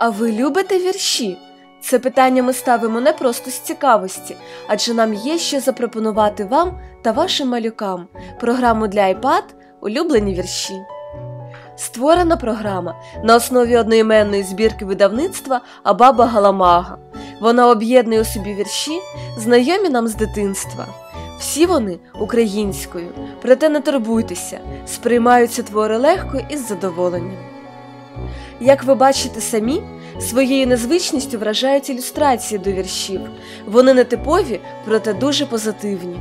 А ви любите вірші? Це питання ми ставимо не просто з цікавості, адже нам є що запропонувати вам та вашим малюкам програму для iPad Улюблені вірші. Створена програма на основі одноіменної збірки видавництва Абаба Галамага. Вона об'єднує у собі вірші, знайомі нам з дитинства. Всі вони українською, проте не турбуйтеся, сприймаються твори легко і з задоволенням. Як ви бачите самі, своєю незвичністю вражають ілюстрації до віршів. Вони не типові, проте дуже позитивні.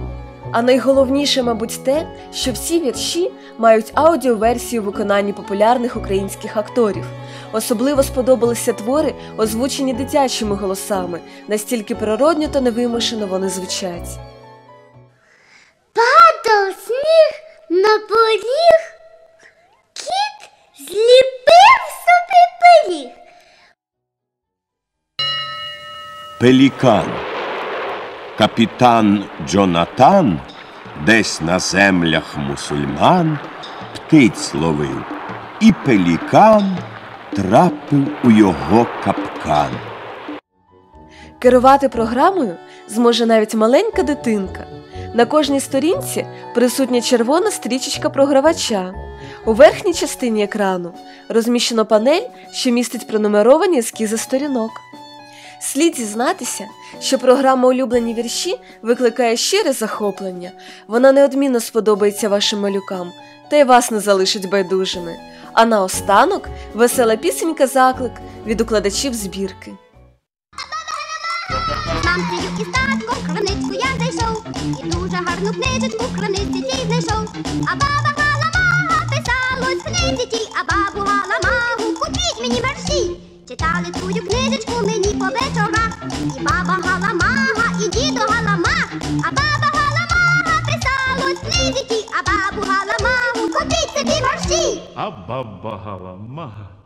А найголовніше, мабуть, те, що всі вірші мають аудіоверсію в виконанні популярних українських акторів. Особливо сподобалися твори, озвучені дитячими голосами, настільки природньо та невимушено вони звучать. Пелікан. Капітан Джонатан десь на землях мусульман птиць ловив, і пелікан трапив у його капкан. Керувати програмою зможе навіть маленька дитинка. На кожній сторінці присутня червона стрічечка програвача. У верхній частині екрану розміщено панель, що містить пронумеровані ескізи сторінок. Слід зізнатися, що програма Улюблені вірші викликає щире захоплення. Вона неодмінно сподобається вашим малюкам та й вас не залишить байдужими. А наостанок весела пісенька заклик від укладачів збірки. Мамкою і татком в крамничку я зайшов і дуже гарну книжечку в крамниці тій знайшов. А баба Галамага писалось в книзі тій, а бабу Галамагу купіть мені верші. Читали твою книжечку мені по вечорах. І баба Галамага, і діду Галамаг. А баба Галамага писалось в а бабу Галамагу купіть собі верші. А баба галамага